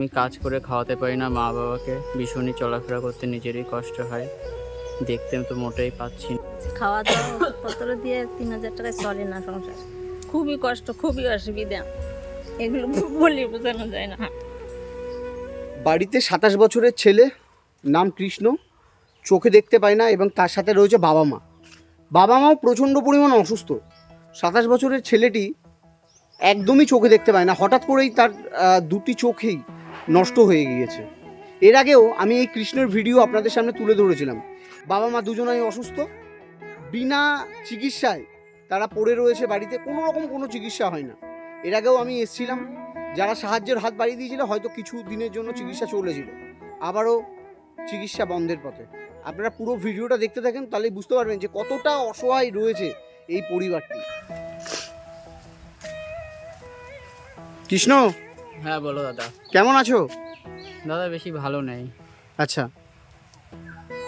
আমি কাজ করে খাওয়াতে পারি না মা বাবাকে ভীষণই চলাফেরা করতে নিজেরই কষ্ট হয়। দেখতে তো মোটেই পাচ্ছি না। খাওয়া দাওয়া ওষুধপত্র দিয়ে তিন হাজার টাকায় চলে না সংসার। খুবই কষ্ট খুবই অসুবিধা। এগুলো বলে বোঝানো যায় না। বাড়িতে সাতাশ বছরের ছেলে নাম কৃষ্ণ চোখে দেখতে পায় না এবং তার সাথে রয়েছে বাবা মা। বাবা মাও প্রচণ্ড পরিমাণ অসুস্থ। সাতাশ বছরের ছেলেটি একদমই চোখে দেখতে পায় না। হঠাৎ করেই তার দুটি চোখেই নষ্ট হয়ে গিয়েছে। এর আগেও আমি এই কৃষ্ণের ভিডিও আপনাদের সামনে তুলে ধরেছিলাম। বাবা মা দুজনাই অসুস্থ। বিনা চিকিৎসায় তারা পড়ে রয়েছে বাড়িতে, কোনো রকম কোনো চিকিৎসা হয় না। এর আগেও আমি এসেছিলাম। যারা সাহায্যের হাত বাড়িয়ে দিয়েছিল, হয়তো কিছু দিনের জন্য চিকিৎসা চলেছিল। আবারও চিকিৎসা বন্ধের পথে। আপনারা পুরো ভিডিওটা দেখতে থাকেন তাহলে বুঝতে পারবেন যে কতটা অসহায় রয়েছে এই পরিবারটি। কৃষ্ণ! হ্যাঁ বলো দাদা। কেমন আছো? দাদা বেশি ভালো নেই। আচ্ছা।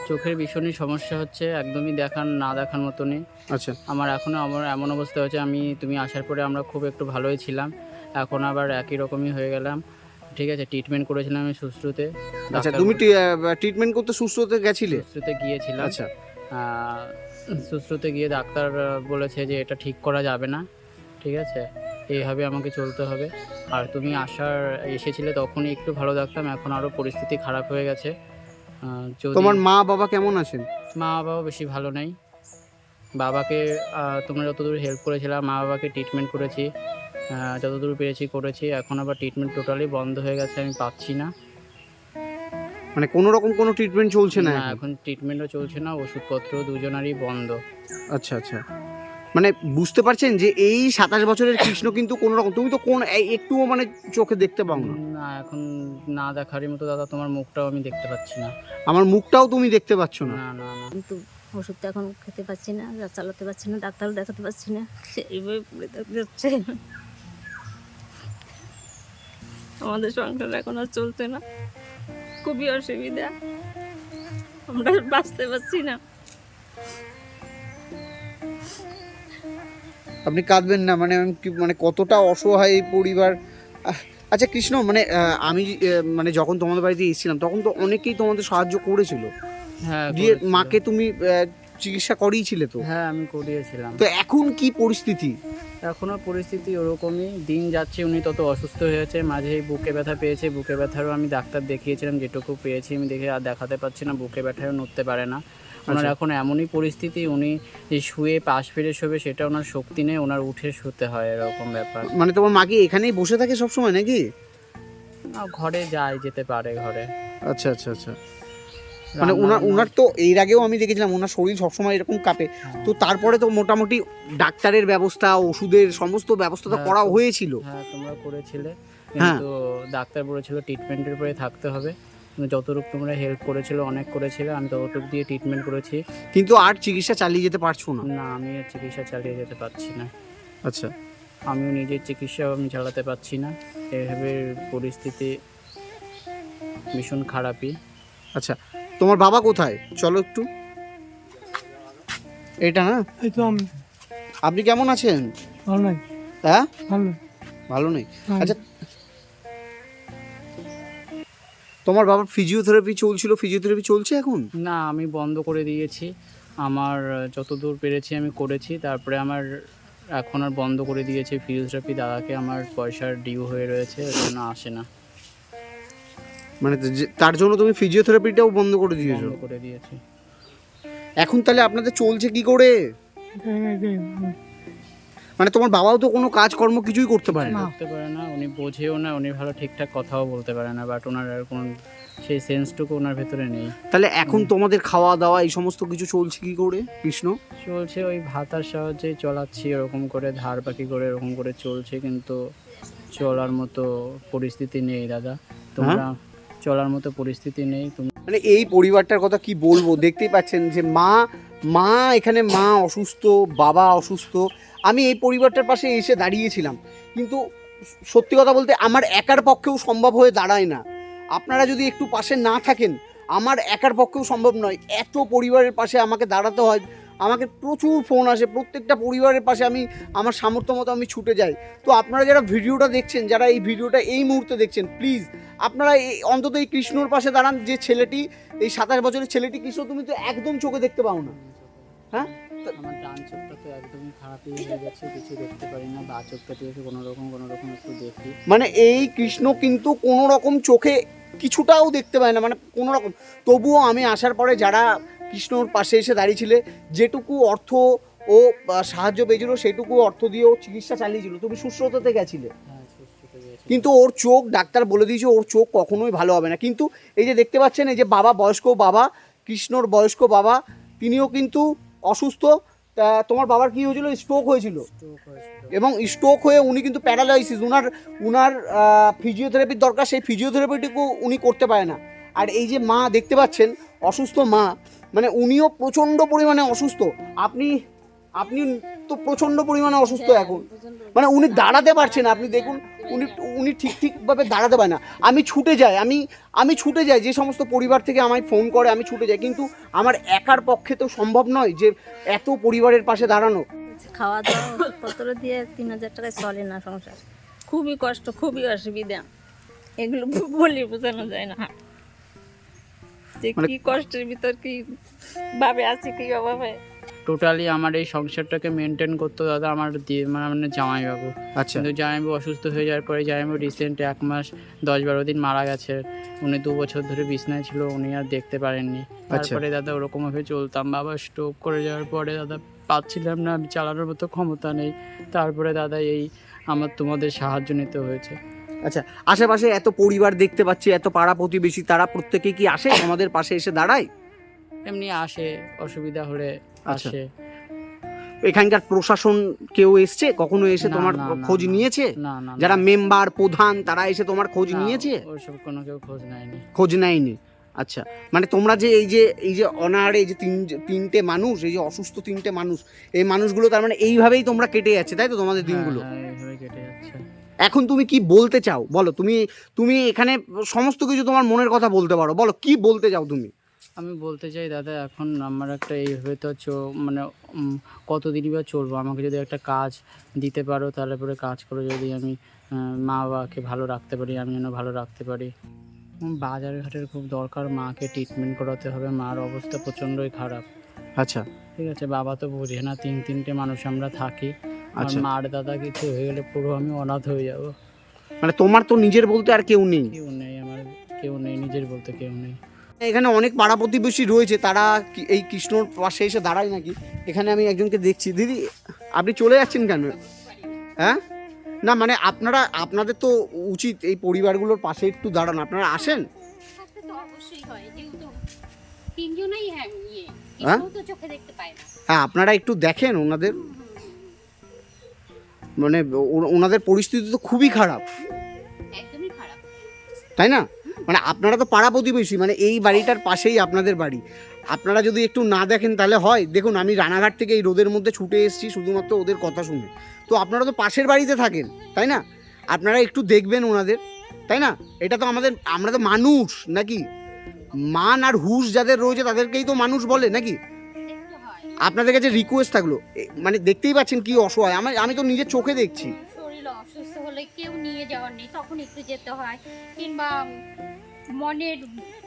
চোখের ভীষণই সমস্যা হচ্ছে একদমই দেখান না দেখার মতনই। আচ্ছা। আমার এখনও আমার এমন অবস্থা হয়েছে আমি তুমি আসার পরে আমরা খুব একটু ভালোই ছিলাম। এখন আবার একই রকমই হয়ে গেলাম। ঠিক আছে ট্রিটমেন্ট করেছিলাম আমি সুশ্রুতে। আচ্ছা তুমি ট্রিটমেন্ট করতে হতে গেছিলে? সুশ্রুতে গিয়েছিলাম। আচ্ছা। সুশ্রুতে গিয়ে ডাক্তার বলেছে যে এটা ঠিক করা যাবে না। ঠিক আছে? এইভাবে আমাকে চলতে হবে। আর তুমি আসার এসেছিলে তখনই একটু ভালো থাকতাম এখন আরও পরিস্থিতি খারাপ হয়ে গেছে। যদি তোমার মা বাবা কেমন আছেন? মা বাবাও বেশি ভালো নেই। বাবাকে আহ, তোমরা যতদূর হেল্প করেছিলাম মা বাবাকে ট্রিটমেন্ট করেছি। আহ, যতদূর পেরেছি করেছি এখন আবার ট্রিটমেন্ট টোটালি বন্ধ হয়ে গেছে আমি পাচ্ছি না। মানে কোনো রকম কোনো ট্রিটমেন্ট চলছে না না এখন? এখন ট্রিটমেন্টও চলছে না ওষুধপত্র দুজনারই বন্ধ। আচ্ছা আচ্ছা। মানে বুঝতে পারছেন যে এই সাতাশ বছরের কৃষ্ণ কিন্তু কোনো রকম তুমি তো কোন একটুও মানে চোখে দেখতে পাও না। না এখন না দেখারই মতো দাদা তোমার মুখটাও আমি দেখতে পাচ্ছি না। আমার মুখটাও তুমি দেখতে পাচ্ছ না। না না না। কিন্তু ওষুধ তো এখন খেতে পাচ্ছি না চালাতে পারছি না ডাক্তারও দেখাতে পারছি না সেইভাবে পড়ে থাকতে হচ্ছে। আমাদের সংসার এখন আর চলছে না। খুবই অসুবিধা। আমরা বাঁচতে পারছি না। আপনি কাঁদবেন না মানে আমি কি মানে কতটা অসহায় এই পরিবার। আচ্ছা কৃষ্ণ মানে আমি মানে যখন তোমাদের বাড়িতে এসেছিলাম তখন তো অনেকেই তোমাদের সাহায্য করেছিল। হ্যাঁ দিয়ে মাকে তুমি চিকিৎসা করিয়েছিলে তো? হ্যাঁ আমি করিয়েছিলাম। তো এখন কি পরিস্থিতি? এখনও পরিস্থিতি ওরকমই। দিন যাচ্ছে উনি তত অসুস্থ হয়েছে মাঝে বুকে ব্যথা পেয়েছে। বুকে ব্যথারও আমি ডাক্তার দেখিয়েছিলাম যেটুকু পেয়েছি আমি দেখে আর দেখাতে পারছি না বুকে ব্যথাও নড়তে পারে না। ওনার আচ্ছা। এখন এমনই পরিস্থিতি উনি যে শুয়ে পাশ ফিরে শোবে সেটা ওনার শক্তি নেই ওনার উঠে শুতে হয় এরকম ব্যাপার। মানে তোমার মা কি এখানেই বসে থাকে সব সময় নাকি ঘরে যায় যেতে পারে ঘরে। আচ্ছা আচ্ছা আচ্ছা। মানে ওনার ওনার তো এর আগেও আমি দেখেছিলাম ওনার শরীর সবসময় এরকম কাঁপে। হ্যাঁ। তো তারপরে তো মোটামুটি ডাক্তারের ব্যবস্থা ওষুধের সমস্ত ব্যবস্থা তো হ্যাঁ, করা হয়েছিল। হ্যাঁ তোমরা করেছিলে। হ্যাঁ। কিন্তু ডাক্তার বলেছিল ট্রিটমেন্টের পরে থাকতে হবে। যতটুকু তোমরা হেল্প করেছিল অনেক করেছিলে আমি ততটুকু দিয়ে ট্রিটমেন্ট করেছি। কিন্তু আর চিকিৎসা চালিয়ে যেতে পারছ না? না আমি আর চিকিৎসা চালিয়ে যেতে পারছি না। আচ্ছা। আমিও নিজের চিকিৎসা আমি চালাতে পারছি না। এভাবে পরিস্থিতি ভীষণ খারাপই। আচ্ছা তোমার বাবা কোথায়? চলো একটু। এটা না? এই তো আমি। আপনি কেমন আছেন? ভালো নাই। হ্যাঁ? ভালো ভালো নেই। আচ্ছা তোমার বাবার ফিজিওথেরাপি চলছিল ফিজিওথেরাপি চলছে এখন? না আমি বন্ধ করে দিয়েছি। আমার যতদূর পেরেছি আমি করেছি। তারপরে আমার এখন আর বন্ধ করে দিয়েছে ফিজিওথেরাপি দাদাকে আমার পয়সার ডিউ হয়ে রয়েছে ওই জন্য আসে না। মানে যে- তার জন্য তুমি ফিজিওথেরাপিটাও বন্ধ করে দিয়েছ? বন্ধ করে দিয়েছি। এখন তাহলে আপনাদের চলছে কি করে? মানে তোমার বাবাও তো কোনো কাজকর্ম কিছুই করতে পারে না। করতে পারে না উনি বোঝেও না উনি ভালো ঠিকঠাক কথাও বলতে পারে না বাট ওনার আর কোনো সেই সেন্সটুকু ওনার ভেতরে নেই। তাহলে এখন তোমাদের খাওয়া দাওয়া এই সমস্ত কিছু চলছে কি করে কৃষ্ণ? চলছে ওই ভাতার সাহায্যে চলাচ্ছি এরকম করে ধার বাকি করে এরকম করে চলছে কিন্তু চলার মতো পরিস্থিতি নেই দাদা। তোমরা চলার মতো পরিস্থিতি নেই তুমি মানে এই পরিবারটার কথা কি বলব? দেখতেই পাচ্ছেন যে মা মা এখানে মা অসুস্থ, বাবা অসুস্থ। আমি এই পরিবারটার পাশে এসে দাঁড়িয়েছিলাম। কিন্তু সত্যি কথা বলতে আমার একার পক্ষেও সম্ভব হয়ে দাঁড়ায় না। আপনারা যদি একটু পাশে না থাকেন, আমার একার পক্ষেও সম্ভব নয়। এত পরিবারের পাশে আমাকে দাঁড়াতে হয়। আমাকে প্রচুর ফোন আসে। প্রত্যেকটা পরিবারের পাশে আমি, আমার সামর্থ্য মতো আমি ছুটে যাই। তো আপনারা যারা ভিডিওটা দেখছেন, যারা এই ভিডিওটা এই মুহূর্তে দেখছেন, প্লিজ, আপনারা এই অন্তত এই কৃষ্ণর পাশে দাঁড়ান। যে ছেলেটি, এই সাতাশ বছরের ছেলেটি কৃষ্ণ, তুমি তো একদম চোখে দেখতে পাও না। হ্যাঁ? আমার ডান চোখটা তো একদমই খারাপই হয়ে গেছে কিছু দেখতে পারি না। বা চোখটা দিয়ে কোনো রকম কোনো রকম একটু দেখি। মানে এই কৃষ্ণ কিন্তু কোনো রকম চোখে কিছুটাও দেখতে পায় না মানে কোনো রকম তবুও আমি আসার পরে যারা কৃষ্ণর পাশে এসে দাঁড়িয়েছিলে যেটুকু অর্থ ও সাহায্য পেয়েছিল সেটুকু অর্থ দিয়েও চিকিৎসা চালিয়েছিল। তুমি সুস্থতাতে গেছিলে। হ্যাঁ কিন্তু ওর চোখ ডাক্তার বলে দিয়েছে ওর চোখ কখনোই ভালো হবে না। কিন্তু এই যে দেখতে পাচ্ছেন এই যে বাবা বয়স্ক বাবা কৃষ্ণর বয়স্ক বাবা তিনিও কিন্তু অসুস্থ তা তোমার বাবার কি হয়েছিল? স্ট্রোক হয়েছিল। এবং স্ট্রোক হয়ে উনি কিন্তু প্যারালাইসিস উনার উনার ফিজিওথেরাপির দরকার সেই ফিজিওথেরাপিটিকেও উনি করতে পারে না। আর এই যে মা দেখতে পাচ্ছেন অসুস্থ মা মানে উনিও প্রচণ্ড পরিমাণে অসুস্থ। আপনি আপনি তো প্রচণ্ড পরিমাণে অসুস্থ এখন। মানে উনি দাঁড়াতে পারছেন আপনি দেখুন উনি উনি ঠিক ঠিকভাবে দাঁড়াতে পারে না। আমি ছুটে যাই আমি আমি ছুটে যাই যে সমস্ত পরিবার থেকে আমায় ফোন করে আমি ছুটে যাই। কিন্তু আমার একার পক্ষে তো সম্ভব নয় যে এত পরিবারের পাশে দাঁড়ানো। খাওয়া দাওয়া পত্র দিয়ে তিন হাজার টাকায় চলে না সংসার? খুবই কষ্ট খুবই অসুবিধা। এগুলো বলে বোঝানো যায় না। যে মানে- কি কষ্টের ভিতর কি ভাবে আছে কি অভাবে? টোটালি আমার এই সংসারটাকে মেনটেন করতো দাদা আমার দিয়ে মানে জামাইবাবু। আচ্ছা। কিন্তু জামাইবাবু অসুস্থ হয়ে যাওয়ার পরে জামাইবাবু রিসেন্ট এক মাস দশ বারো দিন মারা গেছে। উনি দু বছর ধরে বিছনায় ছিল উনি আর দেখতে পারেননি। তারপরে দাদা ওরকমভাবে চলতাম। বাবা স্ট্রোক করে যাওয়ার পরে দাদা পাচ্ছিলাম না আমি চালানোর মতো ক্ষমতা নেই। তারপরে দাদা এই আমার তোমাদের সাহায্য নিতে হয়েছে। আচ্ছা আশেপাশে এত পরিবার দেখতে পাচ্ছি এত পাড়া প্রতিবেশী তারা প্রত্যেকে কি আসে আমাদের পাশে এসে দাঁড়ায়? এমনি আসে অসুবিধা হলে আচ্ছা। আসে। এখানকার প্রশাসন কেউ এসছে? কখনো এসে তোমার খোঁজ নিয়েছে? না না যারা মেম্বার প্রধান তারা এসে তোমার খোঁজ নিয়েছে? ওসব কোনো কেউ খোঁজ নেয়নি। খোঁজ নেয়নি। আচ্ছা। মানে তোমরা যে এই যে এই যে অনাহারে এই যে তিন তিনটে মানুষ এই যে অসুস্থ তিনটে মানুষ এই মানুষগুলো তার মানে এইভাবেই তোমরা কেটে যাচ্ছে তাই তো তোমাদের দিনগুলো? হ্যাঁ, হ্যাঁ, কেটে যাচ্ছে। এখন তুমি কি বলতে চাও? বলো তুমি তুমি এখানে সমস্ত কিছু তোমার মনের কথা বলতে পারো। বলো কি বলতে চাও তুমি? আমি বলতে চাই দাদা এখন আমার একটা এইভাবে তো চ- মানে কতদিনই বা চলবো? আমাকে যদি একটা কাজ দিতে পারো তাহলে পরে কাজ করে যদি আমি মা বাবাকে ভালো রাখতে পারি আমি যেন ভালো রাখতে পারি। বাজার ঘাটের খুব দরকার মাকে ট্রিটমেন্ট করাতে হবে মার অবস্থা প্রচণ্ডই খারাপ। আচ্ছা। ঠিক আছে বাবা তো বোঝে না তিন তিনটে মানুষ আমরা থাকি। আর আচ্ছা। মার দাদা কিছু হয়ে গেলে পুরো আমি অনাথ হয়ে যাব। মানে তোমার তো নিজের বলতে আর কেউ নেই। কেউ নেই আমার কেউ নেই নিজের বলতে কেউ নেই। এখানে অনেক পাড়া প্রতিবেশী রয়েছে তারা এই কৃষ্ণর পাশে এসে দাঁড়ায় নাকি? এখানে আমি একজনকে দেখছি। দিদি আপনি চলে যাচ্ছেন কেন? হ্যাঁ? না মানে আপনারা আপনাদের তো উচিত এই পরিবারগুলোর পাশে একটু দাঁড়ান। আপনারা আসেন? হয় ইয়ে। হ্যাঁ? হ্যাঁ আপনারা একটু দেখেন ওনাদের। মানে ওনাদের পরিস্থিতি তো খুবই খারাপ। তাই না? মানে আপনারা তো পাড়া প্রতিবেশী মানে এই বাড়িটার পাশেই আপনাদের বাড়ি। আপনারা যদি একটু না দেখেন তাহলে হয়। দেখুন, আমি রানাঘাট থেকে এই রোদের মধ্যে ছুটে এসেছি শুধুমাত্র ওদের কথা শুনে। তো আপনারা তো পাশের বাড়িতে থাকেন, তাই না? আপনারা একটু দেখবেন ওনাদের, তাই না? এটা তো আমাদের, আমরা তো মানুষ নাকি? মান আর হুশ যাদের রয়েছে তাদেরকেই তো মানুষ বলে নাকি? আপনাদের কাছে রিকোয়েস্ট থাকল। মানে দেখতেই পাচ্ছেন কি অসহায়। আমি আমি তো নিজের চোখে দেখছি। হলে কেউ নিয়ে যাওয়ার নেই তখন একটু যেতে হয়। কিংবা মনের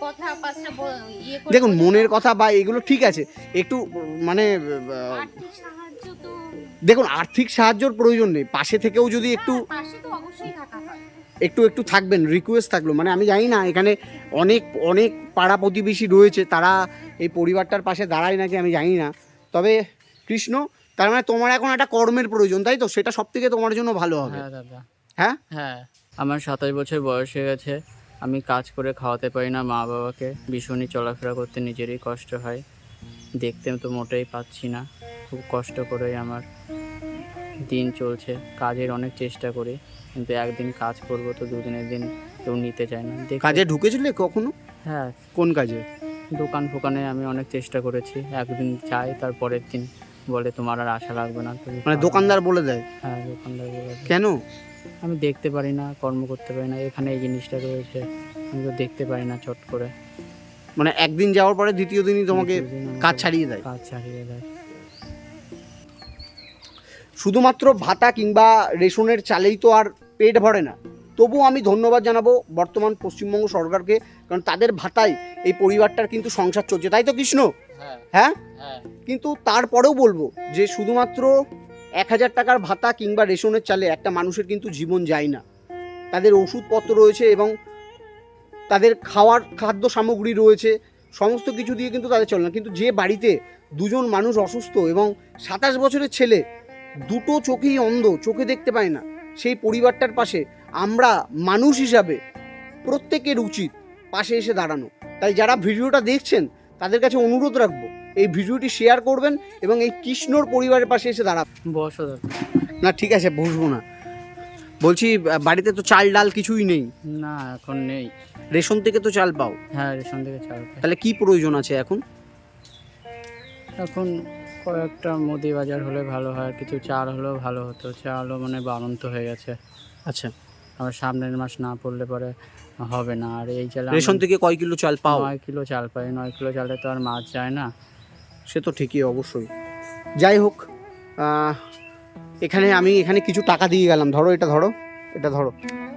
কথা পাঁচটা ইয়ে করে দেখুন মনের কথা বা এগুলো ঠিক আছে একটু মানে আহ, আর্থিক সাহায্য তো দেখুন আর্থিক সাহায্যর প্রয়োজন নেই। পাশে থেকেও যদি একটু হ্যাঁ, পাশে তো অবশ্যই থাকা হয়। একটু একটু থাকবেন রিকোয়েস্ট থাকল। মানে আমি জানি না এখানে অনেক অনেক পাড়া প্রতিবেশী রয়েছে তারা এই পরিবারটার পাশে দাঁড়ায় নাকি আমি জানি না। তবে কৃষ্ণ তার মানে তোমার এখন একটা কর্মের প্রয়োজন তাই তো? সেটা সব থেকে তোমার জন্য ভালো হবে। হ্যাঁ দাদা। হ্যাঁ? হ্যাঁ। আমার সাতাশ বছর বয়স হয়ে গেছে। আমি কাজ করে খাওয়াতে পারি না মা বাবাকে ভীষণই চলাফেরা করতে নিজেরই কষ্ট হয়। দেখতে তো মোটেই পাচ্ছি না। খুব কষ্ট করেই আমার দিন চলছে। কাজের অনেক চেষ্টা করি। কিন্তু একদিন কাজ করব তো দুদিনের দিন কেউ নিতে চায় না। কাজে ঢুকেছিলে কখনো? হ্যাঁ। কোন কাজে? দোকান ফোকানে আমি অনেক চেষ্টা করেছি। একদিন চাই তার পরের দিন বলে তোমার আর আশা লাগবে না তুমি মানে দোকানদার বলে দেয়? হ্যাঁ দোকানদার বলে দেয়। কেন? আমি দেখতে পারি না কর্ম করতে পারি না এখানে এই জিনিসটা রয়েছে। আমি তো দেখতে পারি না চট করে। মানে একদিন যাওয়ার পরে দ্বিতীয় দিনই তোমাকে দ্বিতীয় দিন আমাকে কাজ ছাড়িয়ে দেয়? কাজ ছাড়িয়ে দেয়। শুধুমাত্র ভাতা কিংবা রেশনের চালেই তো আর পেট ভরে না। তবু আমি ধন্যবাদ জানাব বর্তমান পশ্চিমবঙ্গ সরকারকে কারণ তাদের ভাতায় এই পরিবারটার কিন্তু সংসার চলছে। তাই তো কৃষ্ণ? হ্যাঁ। হ্যাঁ? হ্যাঁ। কিন্তু তারপরেও বলব যে শুধুমাত্র এক হাজার টাকার ভাতা কিংবা রেশনের চালে একটা মানুষের কিন্তু জীবন যায় না। তাদের ওষুধপত্র রয়েছে এবং তাদের খাওয়ার খাদ্য সামগ্রী রয়েছে সমস্ত কিছু দিয়ে কিন্তু তাদের চলে না। কিন্তু যে বাড়িতে দুজন মানুষ অসুস্থ এবং সাতাশ বছরের ছেলে দুটো চোখেই অন্ধ চোখে দেখতে পায় না সেই পরিবারটার পাশে আমরা মানুষ হিসাবে প্রত্যেকের উচিত পাশে এসে দাঁড়ানো। তাই যারা ভিডিওটা দেখছেন তাদের কাছে অনুরোধ রাখব এই ভিডিওটি শেয়ার করবেন এবং এই কৃষ্ণর পরিবারের পাশে এসে দাঁড়াবেন। বসো। না ঠিক আছে বসবো না। বলছি বাড়িতে তো চাল ডাল কিছুই নেই। না এখন নেই। রেশন থেকে তো চাল পাও। হ্যাঁ রেশন থেকে চাল পাই। তাহলে কি প্রয়োজন আছে এখন? এখন কয়েকটা মুদি বাজার হলে ভালো হয় কিছু চাল হলেও ভালো হতো। চালও মানে বাড়ন্ত হয়ে গেছে। আচ্ছা। আবার সামনের মাস না পড়লে পরে হবে না। আর এই চাল রেশন থেকে কয় কিলো চাল পাও? নয় কিলো চাল পাই। নয় কিলো চালে তো আর মাছ যায় না। সে তো ঠিকই অবশ্যই। যাই হোক এখানে আমি এখানে কিছু টাকা দিয়ে গেলাম। ধরো এটা ধরো এটা ধরো।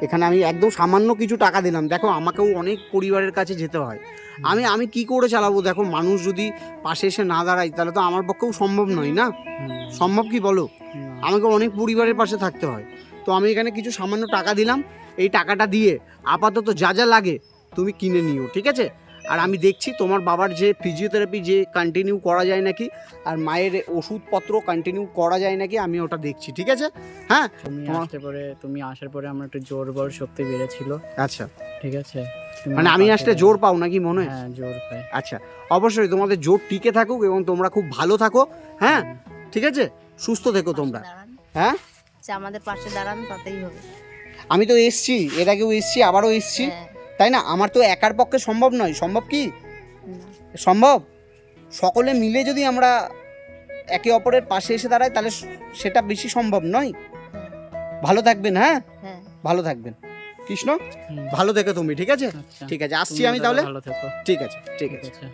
এখানে আমি একদম সামান্য কিছু টাকা দিলাম। দেখো আমাকেও অনেক পরিবারের কাছে যেতে হয়। আমি আমি কি করে চালাবো? দেখো মানুষ যদি পাশে এসে না দাঁড়ায় তাহলে তো আমার পক্ষেও সম্ভব নয় না? সম্ভব কি বলো। আমাকে অনেক পরিবারের পাশে থাকতে হয়। তো আমি এখানে কিছু সামান্য টাকা দিলাম এই টাকাটা দিয়ে আপাতত যা যা লাগে তুমি কিনে নিও ঠিক আছে? আর আমি দেখছি তোমার বাবার যে ফিজিওথেরাপি যে কন্টিনিউ করা যায় নাকি আর মায়ের ওষুধপত্র কন্টিনিউ করা যায় নাকি আমি ওটা দেখছি ঠিক আছে? হ্যাঁ? তুমি আসতে পরে তুমি আসার পরে আমার একটু জোর বল শক্তি বেড়েছিল। আচ্ছা। ঠিক আছে? মানে আমি আসলে জোর পাও নাকি মনে? হয় হ্যাঁ জোর পাই। আচ্ছা অবশ্যই তোমাদের জোর টিকে থাকুক এবং তোমরা খুব ভালো থাকো হ্যাঁ? ঠিক আছে? সুস্থ থেকো তোমরা। হ্যাঁ? যে আমাদের পাশে দাঁড়ান তাতেই হবে। আমি তো এসছি এর আগেও এসছি আবারও এসছি। হ্যাঁ, তাই না? আমার তো একার পক্ষে সম্ভব নয়। সম্ভব কি? সম্ভব? সকলে মিলে যদি আমরা একে অপরের পাশে এসে দাঁড়াই তাহলে সেটা বেশি সম্ভব নয়? হ্যাঁ, ভালো থাকবেন হ্যাঁ? হ্যাঁ। ভালো থাকবেন। কৃষ্ণ? ভালো থেকো তুমি ঠিক আছে? আচ্ছা। ঠিক আছে আসছি আমি তাহলে? ঠিক আছে ঠিক আছে। আছে।